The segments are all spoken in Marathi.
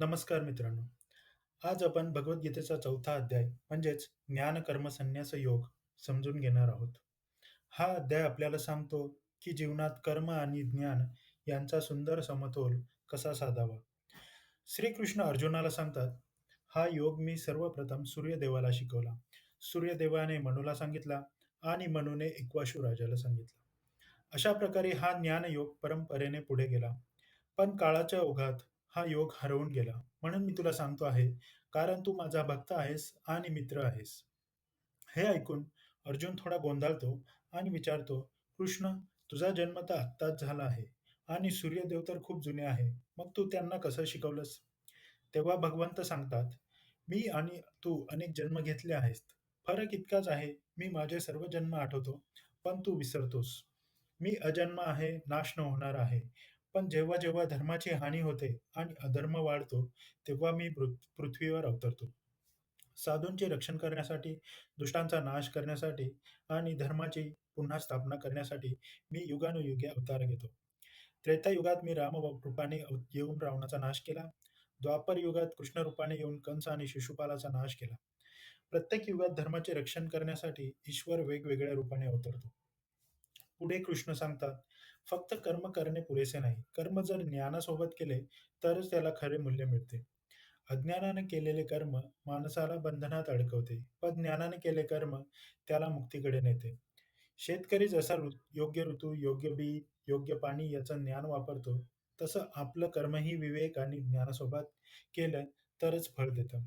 नमस्कार मित्रांनो. आज आपण भगवद्गीतेचा चौथा अध्याय म्हणजेच ज्ञान कर्म संन्यास योग समजून घेणार आहोत. हा अध्याय आपल्याला सांगतो की जीवनात कर्म आणि ज्ञान यांचा सुंदर समतोल कसा साधावा. श्रीकृष्ण अर्जुनाला सांगतात, हा योग मी सर्वप्रथम सूर्यदेवाला शिकवला. सूर्यदेवाने मनूला सांगितला आणि मनूने इक्वाशू राजाला सांगितला. अशा प्रकारे हा ज्ञानयोग परंपरेने पुढे गेला. पण काळाच्या ओघात हा योग हरवून गेला. म्हणून मी तुला सांगतो आहे, कारण तू माझा भक्त आहेस आणि मित्र आहेस. हे ऐकून अर्जुन थोडा गोंधळतो आणि विचारतो, कृष्ण, तुझा जन्म तर आत्ताच झाला आहे आणि सूर्यदेव तर खूप जुने आहे, मग तू त्यांना कसं शिकवलंस? तेव्हा भगवंत सांगतात, मी आणि तू अनेक जन्म घेतले आहेस फरक इतकाच आहे, मी माझे सर्व जन्म आठवतो, पण तू विसरतोस. मी अजन्म आहे, नाश न होणार आहे. पण जेव्हा जेव्हा धर्माची हानी होते आणि अधर्म वाढतो, तेव्हा मी पृथ्वीवर अवतरतो. साधूंचे रक्षण करण्यासाठी, दुष्टांचा नाश करण्यासाठी आणि धर्माची पुन्हा स्थापना करण्यासाठी मी युगानुयुगे अवतार घेतो. त्रेतायुगात मी राम रूपाने येऊन रावणाचा नाश केला. द्वापर युगात कृष्ण रूपाने येऊन कंस आणि शिशुपालाचा नाश केला. प्रत्येक युगात धर्माचे रक्षण करण्यासाठी ईश्वर वेगवेगळ्या रूपाने अवतरतो. पुढे कृष्ण सांगतात, फक्त कर्म करणे पुरेसे नाही. कर्म जर ज्ञानासोबत केले तरच त्याला खरे मूल्य मिळते. अज्ञानाने केलेले कर्म माणसाला बंधनात अडकवते, पण ज्ञानाने केले कर्म त्याला मुक्तीकडे नेते. शेतकरी जसा योग्य ऋतू, योग्य बी, योग्य पाणी याचं ज्ञान वापरतो, तसं आपलं कर्मही विवेक आणि ज्ञानासोबत केलं तरच फळ देतं.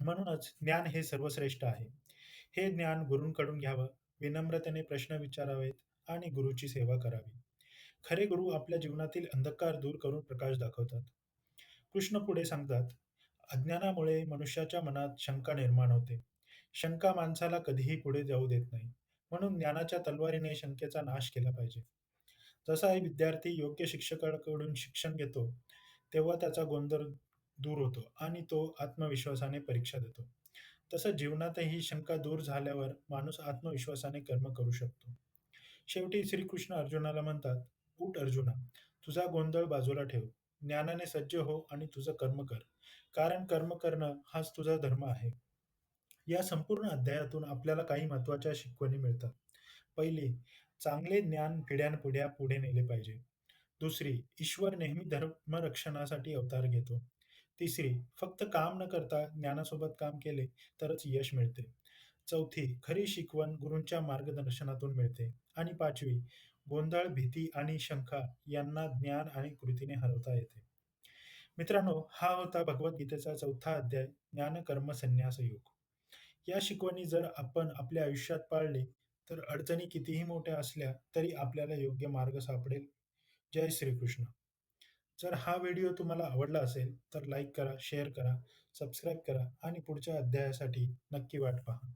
म्हणूनच ज्ञान हे सर्वश्रेष्ठ आहे. हे ज्ञान गुरूंकडून घ्यावं, विनम्रतेने प्रश्न विचारावेत आणि गुरुची सेवा करावी. खरे गुरु आपल्या जीवनातील अंधकार दूर करून प्रकाश दाखवतात. कृष्ण पुढे सांगतात, अज्ञानामुळे मनुष्याच्या मनात शंका निर्माण होते. शंका माणसाला कधीही पुढे जाऊ देत नाही. म्हणून ज्ञानाच्या तलवारीने शंकेचा नाश केला पाहिजे. जसा हे विद्यार्थी योग्य शिक्षकाकडून शिक्षण घेतो, तेव्हा त्याचा गोंधळ दूर होतो आणि तो आत्मविश्वासाने परीक्षा देतो. तसं जीवनातही शंका दूर झाल्यावर माणूस आत्मविश्वासाने कर्म करू शकतो. शेवटी श्रीकृष्ण अर्जुनाला म्हणतात, उठ अर्जुना, तुझा गोंधळ बाजूला ठेव. ज्ञानाने सज्ज हो आणि तुझं कर्म कर. कारण कर्म करणं हाच तुझा धर्म आहे. या संपूर्ण अध्यायातून आपल्याला काही महत्त्वाच्या शिकवणी मिळतात. पहिली, चांगले ज्ञान पिढ्यानपिढ्या पुढे नेले पाहिजे. दुसरी, ईश्वर नेहमी धर्मरक्षणासाठी अवतार घेतो. तिसरी, फक्त काम न करता ज्ञानासोबत काम केले तरच यश मिळते. चौथी, खरी शिकवण गुरूंच्या मार्गदर्शनातून मिळते. आणि पाचवी, गोंधळ, भीती आणि शंका यांना ज्ञान आणि कृतीने हरवता येते. मित्रांनो, हा होता भगवद्गीतेचा चौथा अध्याय ज्ञान कर्म संन्यास योग. या शिकवणी जर आपण आपल्या आयुष्यात पाळले तर अडचणी कितीही मोठ्या असल्या तरी आपल्याला योग्य मार्ग सापडेल. जय श्रीकृष्ण. जर हा व्हिडिओ तुम्हाला आवडला असेल तर लाईक करा, शेअर करा, सबस्क्राईब करा आणि पुढच्या अध्यायासाठी नक्की वाट पहा.